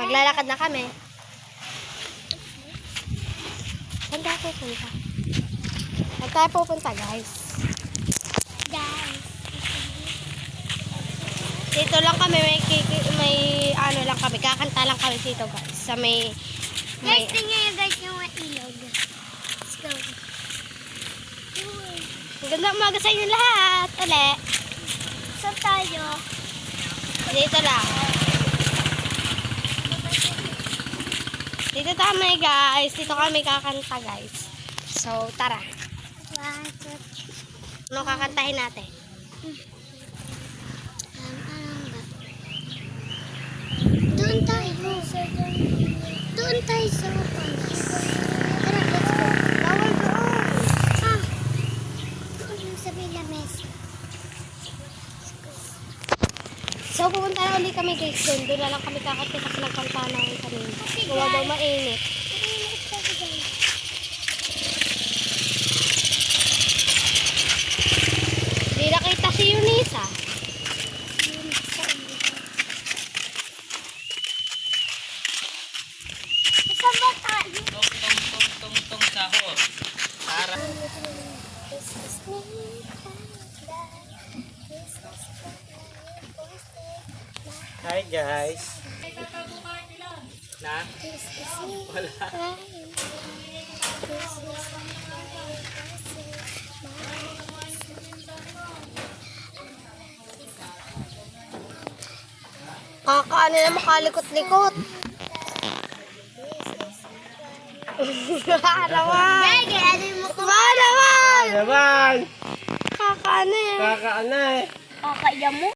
Maglalakad na kami. Saan tayo pupunta? Saan tayo pupunta, guys? Guys. Dito lang kami, may, may ano lang kami, kakanta lang kami dito, guys. Sa may, may, Guys, tingnan nyo guys yung mga ilog. Let's go. magandang umaga sa inyo lahat. Uli. Saan tayo? Dito lang. Dito kami, guys. Dito kami kakanta, guys. So, tara. Ano kakantahin natin? Ano? Doon tayo. Doon tayo sa Palas. Tara, let's go. Bawal doon. Ah. Doon yung sa Villa Mesa. So, pupunta na ulit kami guys doon. Doon na lang kami kakanta kasi nagkanta namin kami. Kasi, Gawa daw mainit. Hindi nakita si Eunice ah. Yun, sa ulo. Saan ba Hi guys. Na? Wala. Kakaano na makalikot-likot. Naman! Gagi, ano mo ko? naman! Naman! Kakaano eh. Kakaya mo?